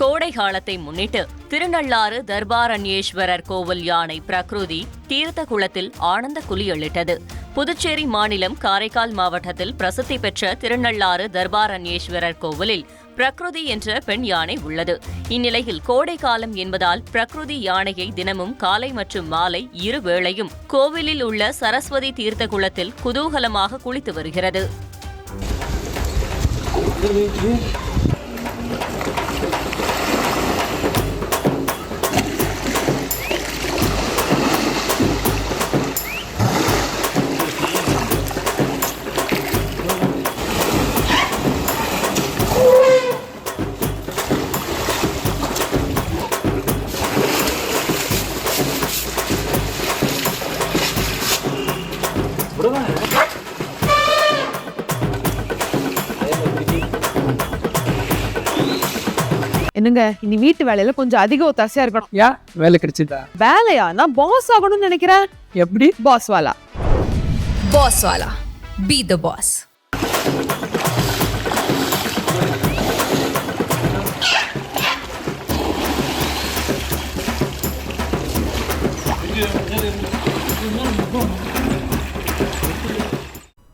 கோடை காலத்தை முன்னிட்டு திருநள்ளாறு தர்பாரண்யேஸ்வரர் கோவில் யானை பிரகிருதி தீர்த்த குளத்தில் ஆனந்த குளியலிட்டது புதுச்சேரி மாநிலம் காரைக்கால் மாவட்டத்தில் பிரசித்தி பெற்ற திருநள்ளாறு தர்பாரண்யேஸ்வரர் கோவிலில் பிரகிருதி என்ற பெண் யானை உள்ளது. இந்நிலையில் கோடை காலம் என்பதால் பிரகிருதி யானையை தினமும் காலை மற்றும் மாலை இரு வேளையும் கோவிலில் உள்ள சரஸ்வதி தீர்த்த குளத்தில் குதூகலமாக குளித்து வருகிறது. என்னங்க இனி வீட்டு வேலையில கொஞ்சம் அதிக ஒத்தாசையா இருக்கணும். ஏன் வேலை கிடைச்சிதா? வேலையா நான் பாஸ் ஆகணும்னு நினைக்கிறேன். எப்படி? Boss Wala. Boss Wala. Be the boss.